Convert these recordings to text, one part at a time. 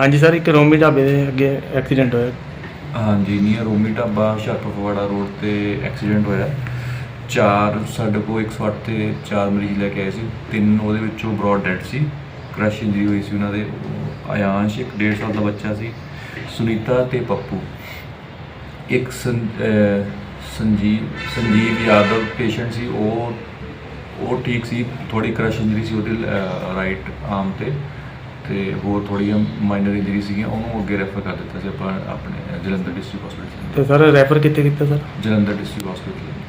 ਹਾਂਜੀ ਸਰ, ਇੱਕ ਰੋਮੀ ਢਾਬੇ ਦੇ ਅੱਗੇ ਐਕਸੀਡੈਂਟ ਹੋਇਆ। ਹਾਂਜੀ ਨੀਅਰ ਰੋਮੀ ਢਾਬਾ ਹੁਸ਼ਿਆਰਪੁਰ ਰੋਡ ਤੇ ਐਕਸੀਡੈਂਟ ਹੋਇਆ। ਚਾਰ, ਸਾਡੇ ਕੋਲ 108 ਤੇ ਚਾਰ ਮਰੀਜ਼ ਲੈ ਕੇ ਆਏ ਸੀ। ਤਿੰਨ ਉਹਦੇ ਵਿੱਚੋਂ ਬ੍ਰੌਡ ਡੈਡ ਸੀ। ਕ੍ਰਸ਼ ਇੰਜਰੀ ਹੋਈ ਸੀ ਉਹਨਾਂ ਦੇ। ਉਹ ਆਯਾਂਸ਼, ਇੱਕ 1.5 ਸਾਲ ਦਾ ਬੱਚਾ ਸੀ। ਸੁਨੀਤਾ ਤੇ ਪੱਪੂ। ਇੱਕ ਸੰਜੀਵ ਸੰਜੀਵ ਯਾਦਵ ਪੇਸ਼ੈਂਟ ਸੀ। ਉਹ ਉਹ ਠੀਕ ਸੀ। ਥੋੜੀ ਕ੍ਰਸ਼ ਇੰਜਰੀ ਸੀ ਉਹਦੇ ਰਾਈਟ ਆਰਮ ਤੇ। ਤੇ ਹੋਰ ਥੋੜੀਆਂ ਮਾਈਨਰ ਇੰਜਰੀ ਸੀਗੀਆਂ ਉਹਨੂੰ ਅੱਗੇ ਰੈਫਰ ਕਰ ਦਿੱਤਾ ਸੀ ਆਪਾਂ ਆਪਣੇ ਜਲੰਧਰ ਡਿਸਟ੍ਰਿਕਟ ਹਸਪੀਟਲ ਤੇ ਸਰ ਰੈਫਰ ਕਿੱਥੇ ਕੀਤਾ ਸਰ? ਜਲੰਧਰ ਡਿਸਟ੍ਰਿਕਟ ਹਸਪੀਟਲ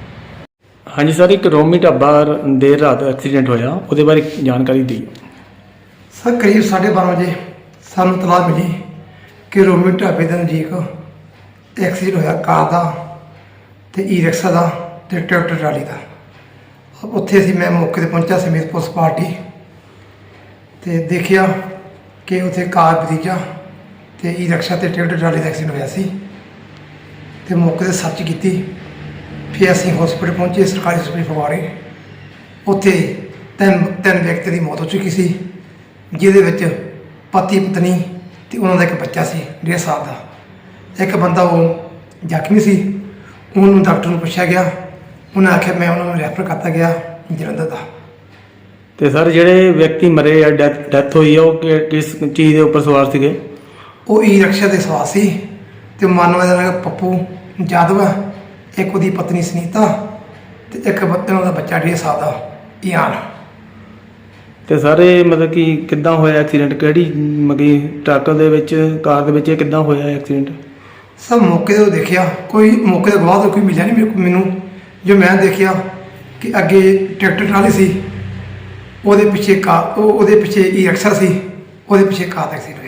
ਹਾਂਜੀ ਸਰ ਇੱਕ ਰੋਮੀ ਢਾਬਾ ਦੇਰ ਰਾਤ ਐਕਸੀਡੈਂਟ ਹੋਇਆ ਉਹਦੇ ਬਾਰੇ ਜਾਣਕਾਰੀ ਦਿਓ। ਸਰ ਕਰੀਬ 12:30 ਵਜੇ ਸਾਨੂੰ ਤਲਾਹ ਮਿਲੀ ਕਿ ਰੋਮੀ ਢਾਬੇ ਦੇ ਨਜ਼ਦੀਕ ਐਕਸੀਡੈਂਟ ਹੋਇਆ ਕਾਰ ਦਾ ਤੇ ਈ ਰਿਕਸ਼ਾ ਦਾ ਤੇ ਟਰੈਕਟਰ ਟਰਾਲੀ ਦਾ। ਉੱਥੇ ਅਸੀਂ ਮੈਂ ਮੌਕੇ ਤੇ ਪਹੁੰਚਿਆ ਸਮੇਤ ਪੁਲਿਸ ਪਾਰਟੀ। ਤੇ ਦੇਖਿਆ ਕਿ ਉੱਥੇ ਕਾਰ ਭਤੀਜਾ ਤੇ ਈ ਰਿਕਸ਼ਾ ਤੇ ਟਿਕਟ ਟਰਾਲੀ ਦਾ ਐਕਸੀਡੈਂਟ ਹੋਇਆ ਸੀ ਤੇ ਮੌਕੇ ਤੇ ਸਰਚ ਕੀਤੀ, ਫਿਰ ਅਸੀਂ ਹਸਪੀਟਲ ਪਹੁੰਚੇ, ਸਰਕਾਰੀ ਹਸਪਤਾਲ ਫਗਵਾੜੇ ਉੱਥੇ ਤਿੰਨ ਤਿੰਨ ਵਿਅਕਤੀ ਦੀ ਮੌਤ ਹੋ ਚੁੱਕੀ ਸੀ, ਜਿਹਦੇ ਵਿੱਚ ਪਤੀ, ਪਤਨੀ ਤੇ ਉਹਨਾਂ ਦਾ ਇੱਕ ਬੱਚਾ ਸੀ, ਡੇਢ ਸਾਲ ਦਾ। ਇੱਕ ਬੰਦਾ ਉਹ ਜ਼ਖਮੀ ਸੀ, ਉਹਨੂੰ ਡਾਕਟਰ ਨੂੰ ਪੁੱਛਿਆ ਗਿਆ, ਉਹਨਾਂ ਆਖਿਆ, ਮੈਂ ਉਹਨਾਂ ਨੂੰ ਰੈਫਰ ਕਰਤਾ ਗਿਆ ਜਲੰਧਰ ਦਾ। ਤੇ ਸਰ ਜਿਹੜੇ ਵਿਅਕਤੀ ਮਰੇ ਆ ਡੈਥ ਹੋਈ ਆ ਉਹ ਕਿ- ਕਿਸ ਚੀਜ਼ ਦੇ ਉੱਪਰ ਸਵਾਰ ਸੀਗੇ? ਉਹ ਈ ਰਿਕਸ਼ਾ ਦੇ ਸਵਾਰ ਸੀ ਤੇ ਮਾਨਵਾ ਦਾ ਨਾਮ ਪੱਪੂ ਜਾਦਵ ਹੈ ਇੱਕ ਉਹਦੀ ਪਤਨੀ ਸੁਨੀਤਾ ਤੇ ਇੱਕ ਬੱਤਨ ਉਹਦਾ ਬੱਚਾ ਡੇਢ ਸਾਲ ਦਾ ਇਆਨ ਤੇ ਸਰ ਇਹ ਮਤਲਬ ਕਿ ਕਿੱਦਾਂ ਹੋਇਆ ਐਕਸੀਡੈਂਟ? ਕਿਹੜੀ ਮਗੀ ਟਰੱਕ ਦੇ ਵਿੱਚ ਕਾਰ ਦੇ ਵਿੱਚ ਇਹ ਕਿੱਦਾਂ ਹੋਇਆ ਐਕਸੀਡੈਂਟ? ਸਭ ਮੌਕੇ ਤੇ ਦੇਖਿਆ ਕੋਈ ਮੌਕੇ ਤੇ ਗਵਾਹ ਤਾਂ ਕੋਈ ਮਿਲਿਆ ਨਹੀਂ ਮੇਰੇ ਕੋਲ ਮੈਨੂੰ ਜੋ ਮੈਂ ਦੇਖਿਆ ਕਿ ਅੱਗੇ ਟਰੈਕਟਰ ਟਰਾਲੀ ਸੀ ਉਹਦੇ ਪਿੱਛੇ ਕਾ ਉਹ ਉਹਦੇ ਪਿੱਛੇ ਈ ਰਕਸ਼ਾ ਸੀ ਉਹਦੇ ਪਿੱਛੇ ਕਾਰ ਦਾ ਐਕਸੀਡੈਂਟ